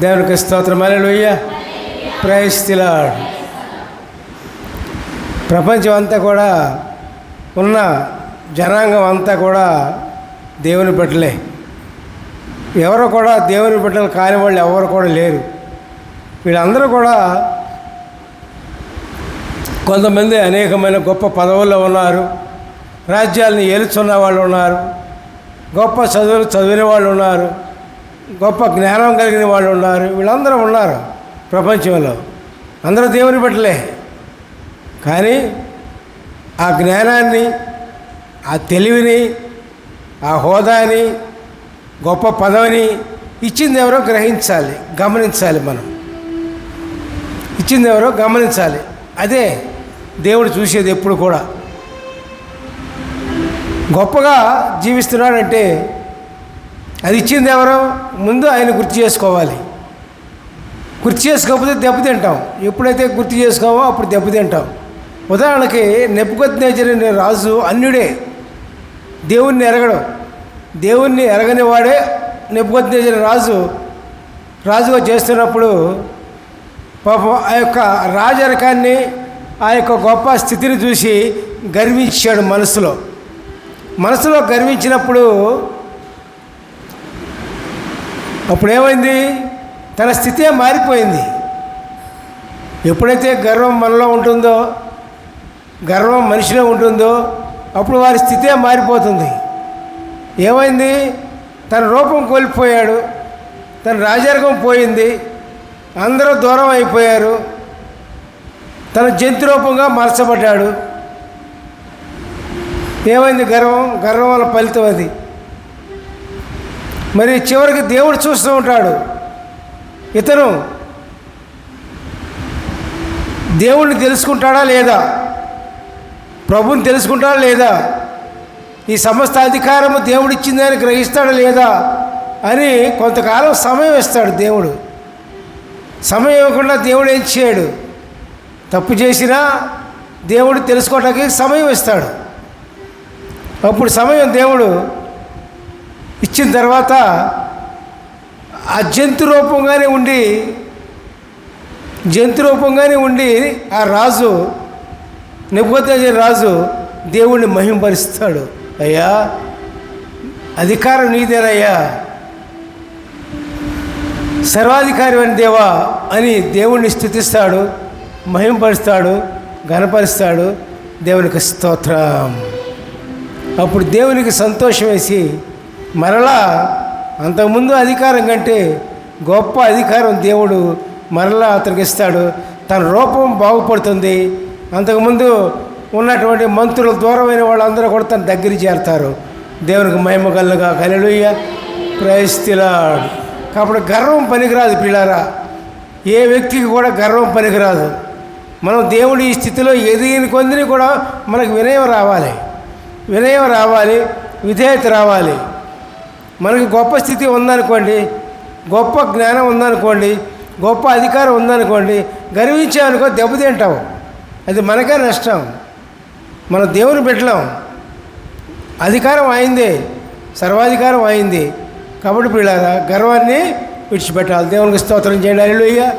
దేవునికి స్తోత్రం. అలెలుయ్య ప్రైస్తిలాడ్ ప్రపంచం అంతా కూడా ఉన్న జనాంగం అంతా కూడా దేవుని బిడ్డలే. ఎవరు కూడా దేవుని బిడ్డలు కాని వాళ్ళు ఎవరు కూడా లేరు. వీళ్ళందరూ కూడా కొంతమంది అనేకమైన గొప్ప పదవుల్లో ఉన్నారు. రాజ్యాలను ఏలుచున్న వాళ్ళు ఉన్నారు. గొప్ప చదువులు చదివిన వాళ్ళు ఉన్నారు. గొప్ప జ్ఞానం కలిగిన వాళ్ళు ఉన్నారు. వీళ్ళందరూ ఉన్నారు ప్రపంచంలో. అందరూ దేవుని బట్టలే కానీ ఆ జ్ఞానాన్ని ఆ తెలివిని ఆ హోదాని గొప్ప పదవిని ఇచ్చింది ఎవరో గ్రహించాలి గమనించాలి మనం. ఇచ్చింది ఎవరో గమనించాలి. అదే దేవుడు చూసేది ఎప్పుడు కూడా. గొప్పగా జీవిస్తున్నాడంటే అది ఇచ్చింది ఎవరో? ముందు ఆయన గుర్తు చేసుకోవాలి. గుర్తు చేసుకోకపోతే దెబ్బతింటాం ఎప్పుడైతే గుర్తు చేసుకోవో అప్పుడు దెబ్బతింటాం ఉదాహరణకి నెప్పుకొద్దిన రాజు అన్యుడే. దేవుణ్ణి ఎరగడం. దేవుణ్ణి ఎరగని వాడే నెప్పుకొద్దిన రాజు. రాజుగా చేస్తున్నప్పుడు పాపం ఆ యొక్క రాజరకాన్ని ఆ యొక్క గొప్ప స్థితిని చూసి గర్వించాడు మనసులో. మనసులో గర్వించినప్పుడు అప్పుడు ఏమైంది తన స్థితే మారిపోయింది. ఎప్పుడైతే గర్వం మనలో ఉంటుందో గర్వం మనిషిలో ఉంటుందో అప్పుడు వారి స్థితే మారిపోతుంది. ఏమైంది? తన రూపం కోల్పోయాడు తన రాజరికం పోయింది అందరూ దూరం అయిపోయారు తన జంతు రూపంగా మార్చబడ్డాడు. ఏమైంది గర్వం? గర్వం వల్ల ఫలితం అది. మరి చివరికి దేవుడు చూస్తూ ఉంటాడు. ఇతను దేవుణ్ణి తెలుసుకుంటాడా లేదా? ప్రభుని తెలుసుకుంటాడా లేదా? ఈ సమస్త అధికారము దేవుడు ఇచ్చిందని గ్రహిస్తాడా లేదా? అని కొంతకాలం సమయం ఇస్తాడు దేవుడు. సమయం ఇవ్వకుండా దేవుడు ఏం చేయడు? తప్పు చేసినా దేవుడు తెలుసుకోవటానికి సమయం ఇస్తాడు. అప్పుడు సమయం దేవుడు ఇచ్చిన తర్వాత ఆ జంతు రూపంగానే ఉండి జంతు రూపంగానే ఉండి ఆ రాజు నెప్పుకొద్ద రాజు దేవుణ్ణి మహింపరుస్తాడు. అయ్యా అధికారం నీదేనయ్యా. సర్వాధికారి అని దేవా అని దేవుణ్ణి స్థుతిస్తాడు మహింపరుస్తాడు గణపరుస్తాడు దేవునికి స్తోత్రం. అప్పుడు దేవునికి సంతోషం వేసి మరలా అంతకుముందు అధికారం కంటే గొప్ప అధికారం దేవుడు మరలా అతనికి ఇస్తాడు. తన రూపం బాగుపడుతుంది. అంతకుముందు ఉన్నటువంటి మంత్రులు దూరమైన వాళ్ళందరూ కూడా తన దగ్గర చేరతారు. దేవునికి మహిమ కలుగా కలలుయ్య ప్రయస్తిలాడు కాబట్టి గర్వం పనికిరాదు పిల్లారా. ఏ వ్యక్తికి కూడా గర్వం పనికిరాదు. మనం దేవుడు ఈ స్థితిలో ఎదిగిన కొందిని కూడా మనకు వినయం రావాలి. వినయం రావాలి. విధేయత రావాలి. మనకి గొప్ప స్థితి ఉందనుకోండి గొప్ప జ్ఞానం ఉందనుకోండి గొప్ప అధికారం ఉందనుకోండి గర్వించామనుకో దెబ్బతింటాం. అది మనకే నష్టం. మన దేవుని పెట్టలేం అధికారం అయింది సర్వాధికారం అయింది కాబట్టి పిల్లారా గర్వాన్ని విడిచిపెట్టాలి. దేవునికి స్తోత్రం చేయండి. అల్లుయ్య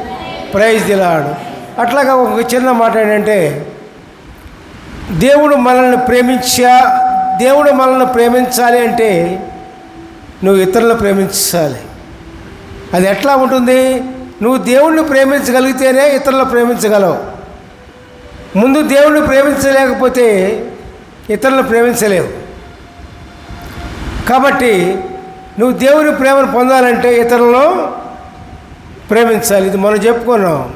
ప్రైజ్ దిలాడు అట్లాగా ఒక చిన్న మాట ఏంటంటే దేవుడు మనల్ని ప్రేమించా దేవుడు మనల్ని ప్రేమించాలి అంటే నువ్వు ఇతరులను ప్రేమించాలి. అది ఎట్లా ఉంటుంది? నువ్వు దేవుణ్ణి ప్రేమించగలిగితేనే ఇతరులను ప్రేమించగలవు. ముందు దేవుణ్ణి ప్రేమించలేకపోతే ఇతరులను ప్రేమించలేవు. కాబట్టి నువ్వు దేవుని ప్రేమను పొందాలంటే ఇతరులను ప్రేమించాలి. ఇది మనం చెప్పుకున్నాం.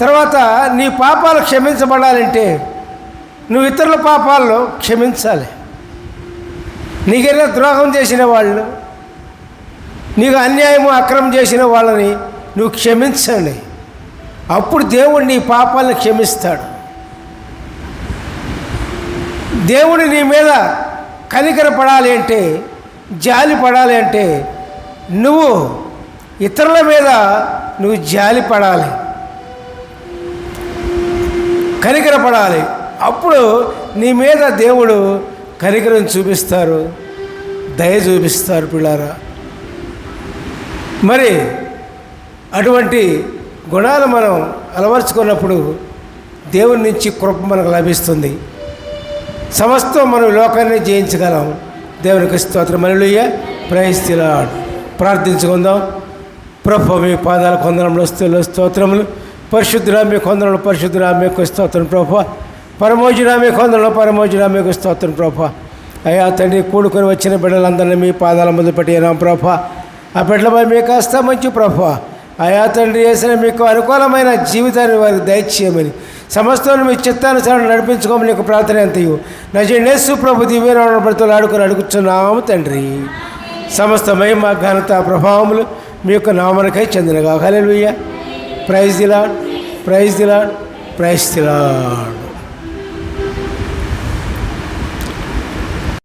తర్వాత నీ పాపాలు క్షమించబడాలంటే నువ్వు ఇతరుల పాపాలను క్షమించాలి. నీకైనా ద్రోహం చేసిన వాళ్ళు నీకు అన్యాయము అక్రమం చేసిన వాళ్ళని నువ్వు క్షమించండి. అప్పుడు దేవుడు నీ పాపాలను క్షమిస్తాడు. దేవుడు నీ మీద కనికర పడాలి అంటే జాలి పడాలి అంటే నువ్వు ఇతరుల మీద నువ్వు జాలి పడాలి. కనికర పడాలి. అప్పుడు నీ మీద దేవుడు కనికరం చూపిస్తారు దయ చూపిస్తారు పిల్లారా. మరి అటువంటి గుణాలు మనం అలవర్చుకున్నప్పుడు దేవుని నుంచి కృప మనకు లభిస్తుంది. సమస్తం మనం లోకాన్ని జయించగలం. దేవునికి స్తోత్రం. మనలుయ్య ప్రయస్తిలా ప్రార్థించుకుందాం. ప్రభు మీ పాదాల కొందరంలో స్తోత్రములు. పరిశుద్ధురా మీ కొందరంలో పరిశుద్ధురా మీకు స్తోత్రం. ప్రభు పరమోజురా మీ కొందరంలో స్తోత్రం ప్రభా. అయ్యా తండ్రి కూడుకొని వచ్చిన బిడ్డలందరినీ మీ పాదాల ముందు పెట్టినాం ప్రభా. ఆ బిడ్డలపై మీకు కాస్త మంచి ప్రభు. అయా తండ్రి వేసిన మీకు అనుకూలమైన జీవితాన్ని వారికి దయచేయమని సమస్తం మీ చిత్తానుసారం నడిపించుకోమని నీకు ప్రార్థన ఎంతయు. నజేసు ప్రభు దివ్యనామ బ్రతులు ఆడుకొని అడుగుతున్నాము తండ్రి. సమస్త మా ఘనత ప్రభావములు మీ యొక్క నామనకై చెందినగా. Hallelujah. Praise the Lord praise the Lord praise the Lord